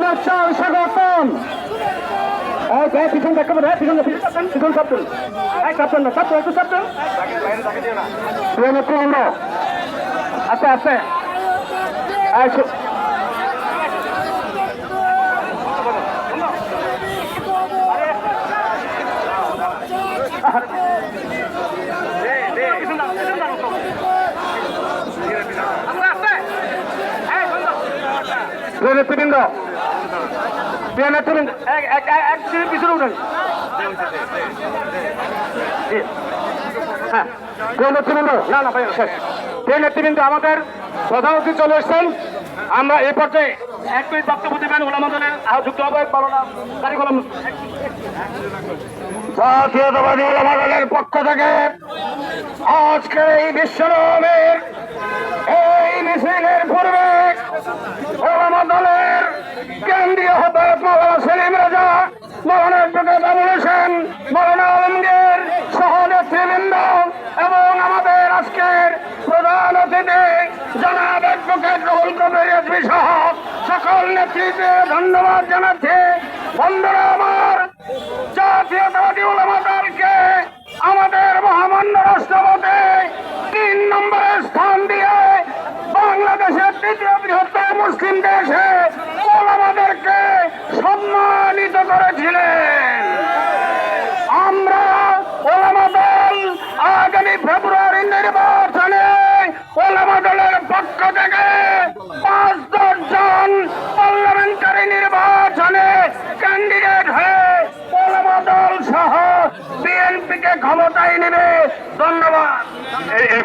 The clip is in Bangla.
শুভেচ্ছা স্বাগতম পিছন দেখতে পারে পিছন পিছন চাপতেন এই চাপতেন না চাপতেন একটু চাপতেন প্রিয় নেতৃবৃন্দ আস্তে আস্তে প্রিয় নেতৃবৃন্দ এক পিছনে উঠেন। হ্যাঁ প্রিয় নেতৃবৃন্দ না না, ভাই, শেষ। প্রিয় নেতৃবৃন্দ আমাদের প্রধান অতিথি চলে এসছেন। আমরা এই পর্যায়ে এক মিনিট বক্তব্য দেবেন ওলামা দলের যুক্ত হবে জাতীয়তাবাদী ওলামা পক্ষ থেকে আজকে এই বিশ্বনামের এই মিছিলের পূর্বে দলের মৌলানা অ্যাডভোকেট আবুল হোসেন মৌলানা এবং আমাদের আজকের প্রধান অতিথি জনাব অ্যাডভোকেট রহুল সকল নেতৃত্বে ধন্যবাদ জানাচ্ছি। বন্ধুরা, আমার জাতীয়তাবাদী ওলামা দলকে আমাদের মহামান্য রাষ্ট্রপতি তিন নম্বরে স্থান দিয়ে বাংলাদেশের তৃতীয় বৃহত্তম মুসলিম দেশে ওলামাদেরকে সম্মানিত করেছিলেন। আমরা ওলামা দল আগামী ফেব্রুয়ারি নির্বাচনে ওলামা দলের পক্ষ থেকে পাঁচ দশ জন পার্লামেন্টারি নির্বাচনে ক্যান্ডিডেট হয়ে ওলামা দল সহ বিএনপিকে ক্ষমতায় নেবে। ধন্যবাদ।